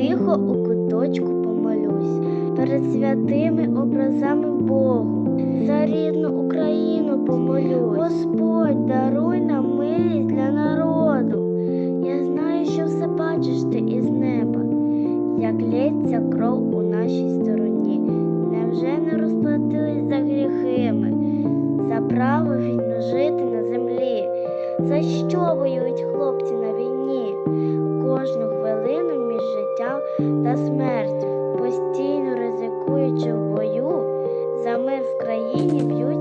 Тихо у куточку помолюсь перед святими образами Богу. За рідну Україну помолюсь. Господь, даруй нам милість для народу. Я знаю, що все бачиш ти із неба, як лється кров у нашій стороні. Невже не розплатились за гріхи ми, за право вільно жити на землі? За що воюють хлопці на війні? Та смерть, постійно ризикуючи в бою, за мир в країні б'ють